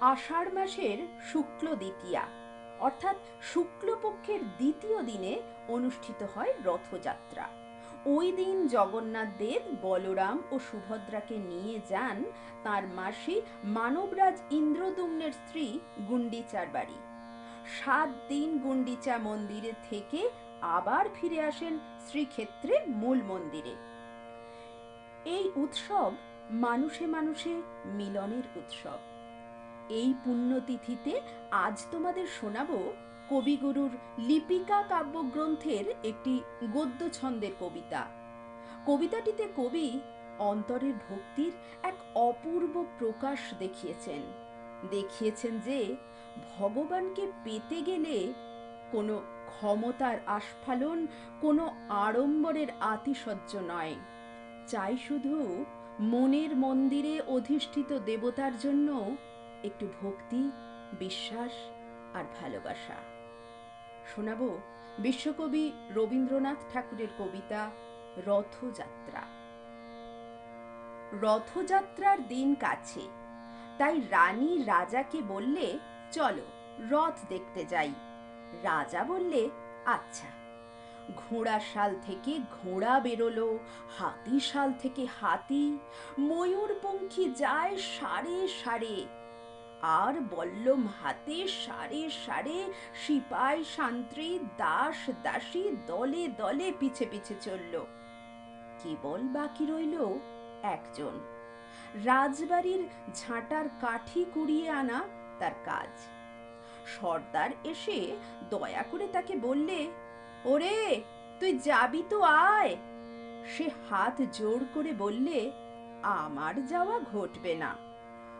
আষাঢ় মাসের শুক্ল দ্বিতীয়া, অর্থাৎ শুক্লপক্ষের দ্বিতীয় দিনে অনুষ্ঠিত হয় রথযাত্রা। ওই দিন জগন্নাথ দেব বলরাম ও সুভদ্রাকে নিয়ে যান তার মাসি মানবরাজ ইন্দ্রদুম্নের স্ত্রী গুন্ডিচার বাড়ি। সাত দিন গুন্ডিচা মন্দিরে থেকে আবার ফিরে আসেন শ্রীক্ষেত্রে মূল মন্দিরে। এই উৎসব মানুষে মানুষে মিলনের উৎসব। এই পুণ্যতিথিতে আজ তোমাদের শোনাবো কবিগুরুর লিপিকা কাব্যগ্রন্থের একটি গদ্য ছন্দের কবিতা। কবিতাটিতে কবি অন্তরের ভক্তির এক অপূর্ব প্রকাশ দেখিয়েছেন। দেখিয়েছেন যে ভগবানকে পেতে গেলে কোনো ক্ষমতার আস্ফালন, কোনো আড়ম্বরের আতিশয্য নয়। চাই শুধু মনের মন্দিরে অধিষ্ঠিত দেবতার জন্য একটু ভক্তি, বিশ্বাস আর ভালোবাসা। শোনাবো বিশ্বকবি রবীন্দ্রনাথ ঠাকুরের কবিতা রথযাত্রা। রথযাত্রার দিন কাছে, তাই রানী রাজাকে বললে, চলো রথ দেখতে যাই। রাজা বললে আচ্ছা। ঘোড়া শাল থেকে ঘোড়া বেরোলো, হাতি শাল থেকে হাতি, ময়ূরপঙ্খী যায় সারে সারে। আর বল্লম হাতে সারে সারে সিপাই শান্ত্রী দাস দাসী দলে দলে পিছে পিছে চলল। কেবল বাকি রইল একজন। রাজবাড়ির ঝাঁটার কাঠি কুড়িয়ে আনা তার কাজ। সর্দার এসে দয়া করে তাকে বললে, ওরে, তুই যাবি তো আয়। সে হাত জোর করে বললে, আমার যাওয়া ঘটবে না।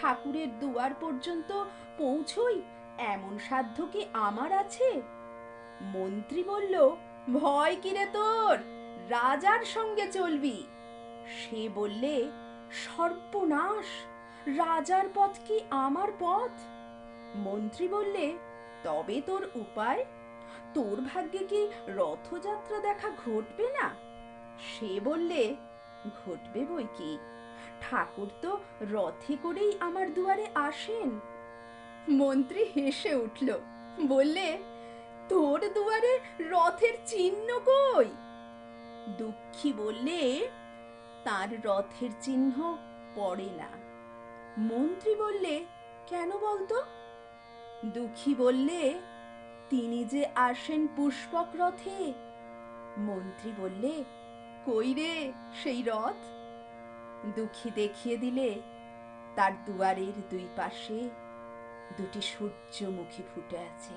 ঠাকুরের দুয়ার পর্যন্ত পৌঁছই। এমন সাধ্য কি আমার আছে? মন্ত্রী বলল, ভয় কিরে তোর? রাজার সঙ্গে চলবি। সে বললে, সর্বনাশ! রাজার পথ কি আমার পথ? মন্ত্রী বললে, তবে তোর উপায়। তোর ভাগ্যে কি রথযাত্রা দেখা ঘটবে না? সে বললে, ঘটবে বই কি? ঠাকুর তো রথে করেই আমার দুয়ারে আসেন। মন্ত্রী হেসে উঠল, বললে, তোর দুয়ারে রথের চিহ্ন কই? দুঃখী বললে, তার রথের চিহ্ন পড়ে না। মন্ত্রী বললে, কেন বলতো? দুঃখী বললে, তিনি যে আসেন পুষ্পক রথে। মন্ত্রী বললে, কই রে সেই রথ? দুঃখী দেখিয়ে দিলে তার দুয়ারের দুই পাশে দুটি সূর্যমুখী ফুটে আছে।